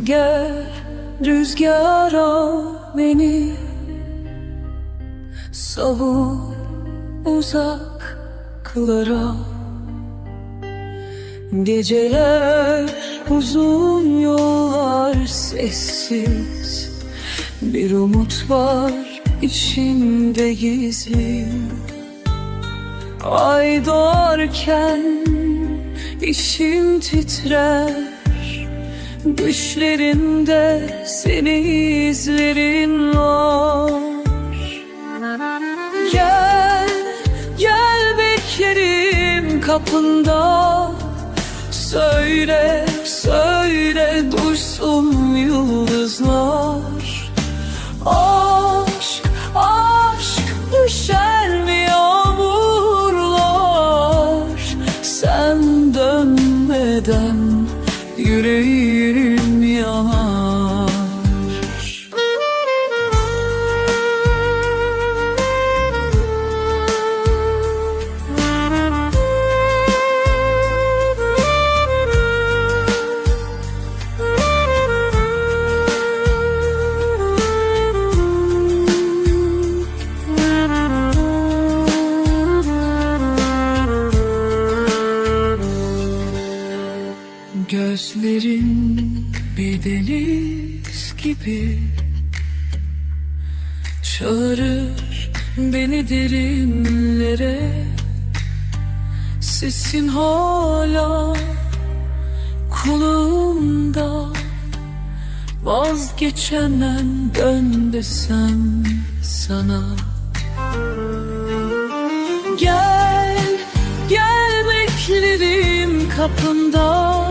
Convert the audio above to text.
Gel rüzgara beni. Savur uzaklara. Geceler uzun yollar sessiz. Bir umut var içimde gizli. Ay doğarken içim titrer Düşlerinde seni izlerin var. Gel, gel beklerim kapında. Söyle, söyle duysun yıldızlar. Aşk, aşk düşer mi yağmurlar Sen dönmeden yüreğim yanar Gözlerin bir deniz gibi Çağırır beni derinlere Sesin hala kulağımda Vazgeçemem dön desem sana Gel, gel beklerim kapında